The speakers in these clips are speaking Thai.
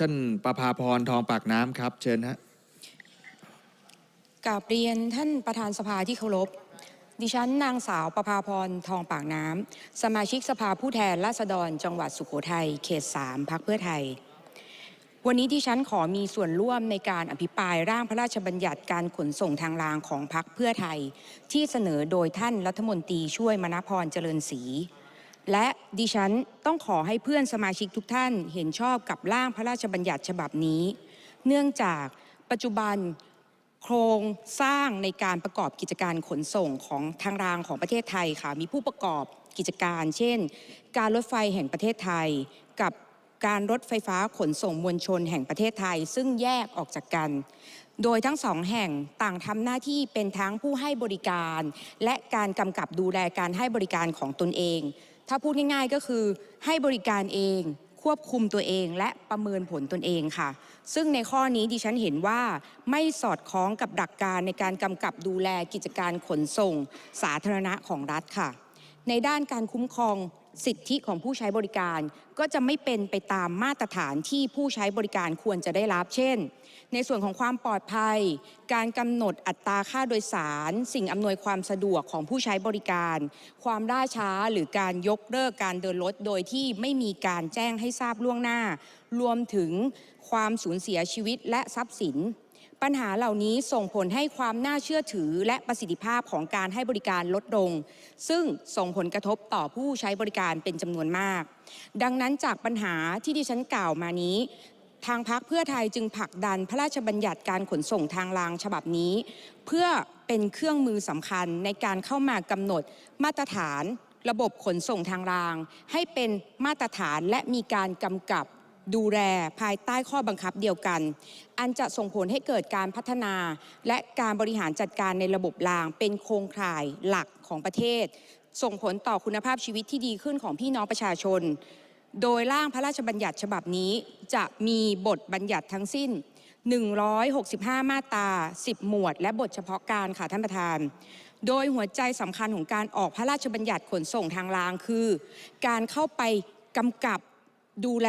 ท่านประภาพรทองปากน้ำครับ เชิญฮะกราบเรียนท่านประธานสภาที่เคารพ ดิฉันนางสาวประภาพรทองปากน้ำ สมาชิกสภาผู้แทนราษฎร จังหวัดสุโขทัยเขต3พักเพื่อไทย วันนี้ดิฉันขอมีส่วนร่วมในการอภิปรายร่างพระราชบัญญัติการขนส่งทางรางของพักเพื่อไทย ที่เสนอโดยท่านรัฐมนตรีช่วยมณพรเจริญศรี และดิฉันต้องขอให้เพื่อนสมาชิกทุกท่านเห็นชอบกับร่างพระราชบัญญัติฉบับนี้ เนื่องจากปัจจุบันโครงสร้างในการประกอบกิจการขนส่งของทางรางของประเทศไทยค่ะมีผู้ประกอบกิจการ เช่น การรถไฟแห่งประเทศไทย กับการรถไฟฟ้าขนส่งมวลชนแห่งประเทศไทย ซึ่งแยกออกจากกัน โดยทั้งสองแห่งต่างทำหน้าที่เป็นทั้งผู้ให้บริการ และการกำกับดูแลการให้บริการของตนเอง ถ้าพูดง่ายๆก็คือให้บริการเองควบคุมตัวเองและประเมินผลตนเองค่ะ ซึ่งในข้อนี้ดิฉันเห็นว่าไม่สอดคล้องกับหลักการในการกำกับดูแลกิจการขนส่ง สาธารณะของรัฐค่ะ ในด้านการคุ้มครองสิทธิของผู้ใช้บริการก็จะไม่เป็นไปตามมาตรฐานที่ผู้ใช้บริการควรจะได้รับ เช่น ในส่วนของความปลอดภัย การกำหนดอัตราค่าโดยสาร สิ่งอำนวยความสะดวกของผู้ใช้บริการ ความล่าช้าหรือการยกเลิกการเดินรถโดยที่ไม่มีการแจ้งให้ทราบล่วงหน้า รวมถึงความสูญเสียชีวิตและทรัพย์สินปัญหาเหล่านี้ส่งผลให้ความน่าเชื่อถือและประสิทธิภาพของการให้บริการลดลง ซึ่งส่งผลกระทบต่อผู้ใช้บริการเป็นจำนวนมาก ดังนั้นจากปัญหาที่ดิฉันกล่าวมานี้ ทางพักเพื่อไทยจึงผลักดันพระราชบัญญัติการขนส่งทางรางฉบับนี้ เพื่อเป็นเครื่องมือสำคัญในการเข้ามากำหนดมาตรฐานระบบขนส่งทางราง ให้เป็นมาตรฐานและมีการกำกับดูแลภายใต้ข้อบังคับเดียวกัน อันจะส่งผลให้เกิดการพัฒนา และการบริหารจัดการในระบบราง เป็นโครงข่ายหลักของประเทศ ส่งผลต่อคุณภาพชีวิตที่ดีขึ้นของพี่น้องประชาชน โดยร่างพระราชบัญญัติฉบับนี้จะมีบทบัญญัติทั้งสิ้น 165 มาตรา 10 หมวด และบทเฉพาะการค่ะท่านประธาน โดยหัวใจสำคัญของการออกพระราชบัญญัติขนส่งทางรางคือ การเข้าไปกำกับดูแล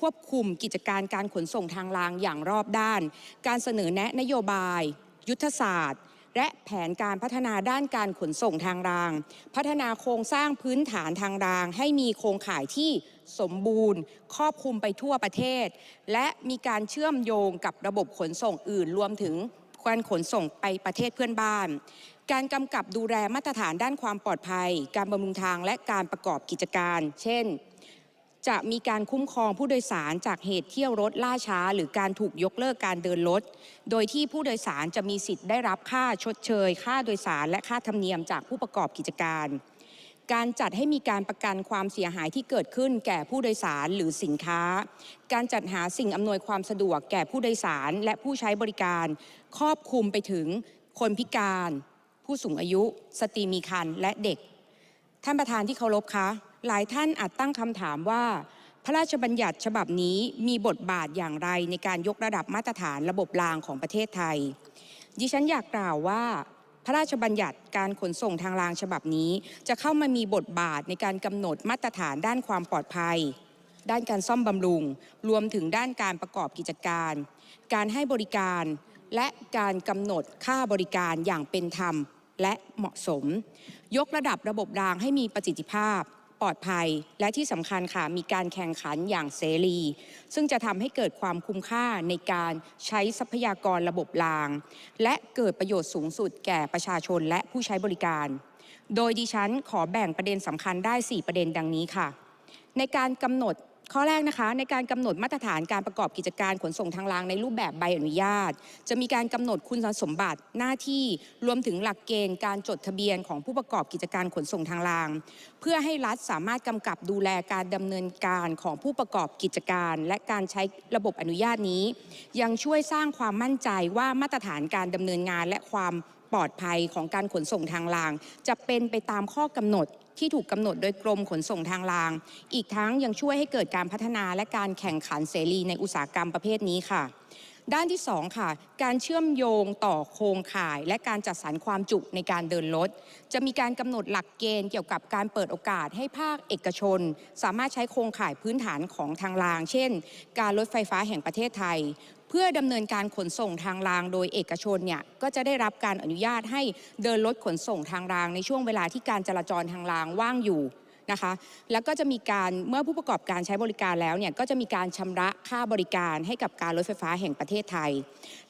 ควบคุมกิจการการขนส่งทางรางอย่างรอบด้าน การเสนอแนะนโยบาย ยุทธศาสตร์ และแผนการพัฒนาด้านการขนส่งทางราง พัฒนาโครงสร้างพื้นฐานทางราง ให้มีโครงข่ายที่ สมบูรณ์ ครอบคลุมไปทั่วประเทศ และมีการเชื่อมโยงกับระบบขนส่งอื่น รวมถึงการขนส่งไปประเทศเพื่อนบ้าน การกำกับดูแลมาตรฐานด้านความปลอดภัย การบำรุงทางและการประกอบกิจการ เช่น จะมีการคุ้มครองผู้โดยสารจากเหตุเที่ยวรถล่าช้า หรือการถูกยกเลิกการเดินรถ โดยที่ผู้โดยสารจะมีสิทธิ์ได้รับค่าชดเชย ค่าโดยสารและค่าธรรมเนียมจากผู้ประกอบกิจการ การจัดให้มีการประกันความเสียหายที่เกิดขึ้นแก่ผู้โดยสารหรือสินค้า การจัดหาสิ่งอำนวยความสะดวกแก่ผู้โดยสารและผู้ใช้บริการ ครอบคลุมไปถึงคนพิการ ผู้สูงอายุ สตรีมีครรภ์และเด็ก ท่านประธานที่เคารพคะ หลายท่านอาจตั้งคำถามว่า พระราชบัญญัติฉบับนี้มีบทบาทอย่างไรในการยกระดับมาตรฐานระบบรางของประเทศไทย ดิฉันอยากกล่าวว่า พระราชบัญญัติการขนส่งทางรางฉบับนี้ จะเข้ามามีบทบาทในการกำหนดมาตรฐานด้านความปลอดภัย ด้านการซ่อมบำรุง รวมถึงด้านการประกอบกิจการ การให้บริการ และการกำหนดค่าบริการอย่างเป็นธรรมและเหมาะสม ยกระดับระบบรางให้มีประสิทธิภาพ ปลอดภัย และที่สำคัญค่ะมีการแข่งขันอย่างเสรี ซึ่งจะทำให้เกิดความคุ้มค่าในการใช้ทรัพยากรระบบราง และเกิดประโยชน์สูงสุดแก่ประชาชนและผู้ใช้บริการ โดยดิฉันขอแบ่งประเด็นสำคัญได้ 4 ประเด็นดังนี้ค่ะ ในการกำหนด ข้อแรกนะคะในการกำหนดมาตรฐานการประกอบกิจการขนส่งทางรางในรูปแบบใบอนุญาต จะมีการกำหนดคุณสมบัติหน้าที่รวมถึงหลักเกณฑ์การจดทะเบียนของผู้ประกอบกิจการขนส่งทางราง เพื่อให้รัฐสามารถกำกับดูแลการดำเนินการของผู้ประกอบกิจการ และการใช้ระบบอนุญาตนี้ ยังช่วยสร้างความมั่นใจว่ามาตรฐานการดำเนินงานและความ ปลอดภัยของการขนส่งทางราง จะเป็นไปตามข้อกำหนดที่ถูกกำหนดโดยกรมขนส่งทางราง อีกทั้งยังช่วยให้เกิดการพัฒนาและการแข่งขันเสรีในอุตสาหกรรมประเภทนี้ค่ะ ด้านที่ 2 ค่ะ การเชื่อมโยงต่อโครงข่าย และการจัดสรรความจุในการเดินรถ จะมีการกำหนดหลักเกณฑ์เกี่ยวกับการเปิดโอกาสให้ภาคเอกชน สามารถใช้โครงข่ายพื้นฐานของทางราง เช่น การรถไฟฟ้าแห่งประเทศไทย พื่อดำเนินการขนส่งทางรางโดยเอกชนเนี่ยก็จะได้รับการอนุญาตให้เดินรถขนส่งทางรางในช่วงเวลาที่การจราจรทางรางว่างอยู่ นะคะ แล้วก็จะมีการเมื่อผู้ประกอบการใช้บริการแล้วเนี่ยก็จะมีการชำระค่าบริการให้กับการรถไฟฟ้าแห่งประเทศไทย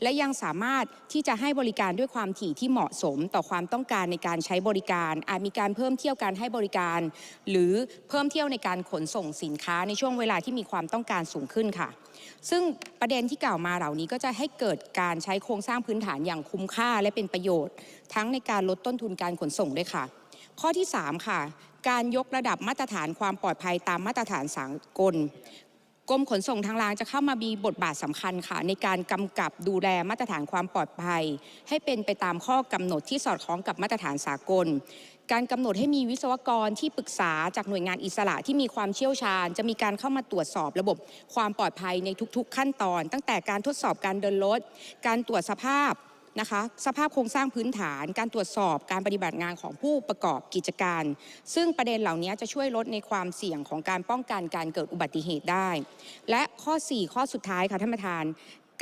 และยังสามารถที่จะให้บริการด้วยความถี่ที่เหมาะสมต่อความต้องการในการใช้บริการ อาจมีการเพิ่มเที่ยวการให้บริการ หรือเพิ่มเที่ยวในการขนส่งสินค้าในช่วงเวลาที่มีความต้องการสูงขึ้นค่ะ ซึ่งประเด็นที่กล่าวมาเหล่านี้ก็จะให้เกิดการใช้โครงสร้างพื้นฐานอย่างคุ้มค่าและเป็นประโยชน์ ทั้งในการลดต้นทุนการขนส่งด้วยค่ะ ข้อที่ 3 ค่ะ การยกระดับมาตรฐานความปลอดภัยตามมาตรฐานสากลกรมขนส่งทางรางจะเข้ามามีบทบาทสำคัญค่ะ ในการกำกับดูแลมาตรฐานความปลอดภัย ให้เป็นไปตามข้อกำหนดที่สอดคล้องกับมาตรฐานสากล การกำหนดให้มีวิศวกรที่ปรึกษาจากหน่วยงานอิสระที่มีความเชี่ยวชาญ จะมีการเข้ามาตรวจสอบระบบความปลอดภัยในทุกๆ ขั้นตอน ตั้งแต่การทดสอบการเดินรถการตรวจสภาพ นะคะสภาพโครงสร้างพื้นฐาน การตรวจสอบการปฏิบัติงานของผู้ประกอบกิจการ ซึ่งประเด็นเหล่านี้จะช่วยลดในความเสี่ยงของการป้องกันการเกิดอุบัติเหตุได้ และข้อ 4 ข้อสุดท้ายค่ะท่านประธาน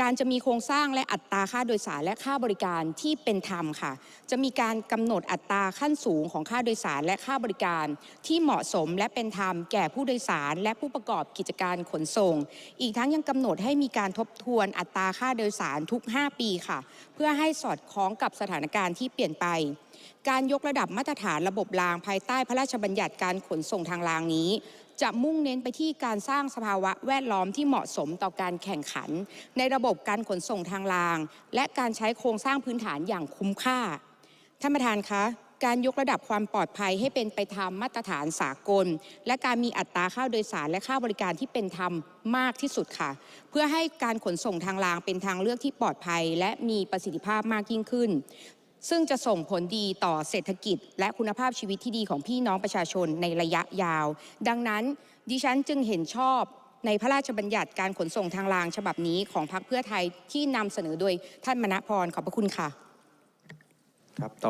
การจะมีโครงสร้างและอัตราค่าโดยสารและค่าบริการที่เป็นธรรมค่ะ จะมีการกำหนดอัตราขั้นสูงของค่าโดยสารและค่าบริการ ที่เหมาะสมและเป็นธรรมแก่ผู้โดยสาร และผู้ประกอบกิจการขนส่ง อีกทั้งยังกำหนดให้มีการทบทวนอัตราค่าโดยสารทุก 5 ปีค่ะ เพื่อให้สอดคล้องกับสถานการณ์ที่เปลี่ยนไป การยกระดับมาตรฐานระบบรางภายใต้พระราชบัญญัติการขนส่งทางรางนี้ จะมุ่งเน้นไปที่การสร้างสภาวะแวดล้อมที่เหมาะสมต่อการแข่งขัน ในระบบการขนส่งทางราง และการใช้โครงสร้างพื้นฐานอย่างคุ้มค่าท่านประธานคะการยกระดับความปลอดภัยให้เป็นไปตามมาตรฐานสากล และการมีอัตราค่าโดยสารและค่าบริการที่เป็นธรรมมากที่สุดค่ะ เพื่อให้การขนส่งทางรางเป็นทางเลือกที่ปลอดภัย และมีประสิทธิภาพมากยิ่งขึ้น ซึ่งจะส่งผลดีต่อเศรษฐกิจ และคุณภาพชีวิตที่ดีของพี่น้องประชาชนในระยะยาว ดังนั้นดิฉันจึงเห็นชอบในพระราชบัญญัติการขนส่งทางรางฉบับนี้ของพรรคเพื่อไทยที่นำเสนอโดยท่านมณพรขอบพระคุณค่ะ ครับต่อ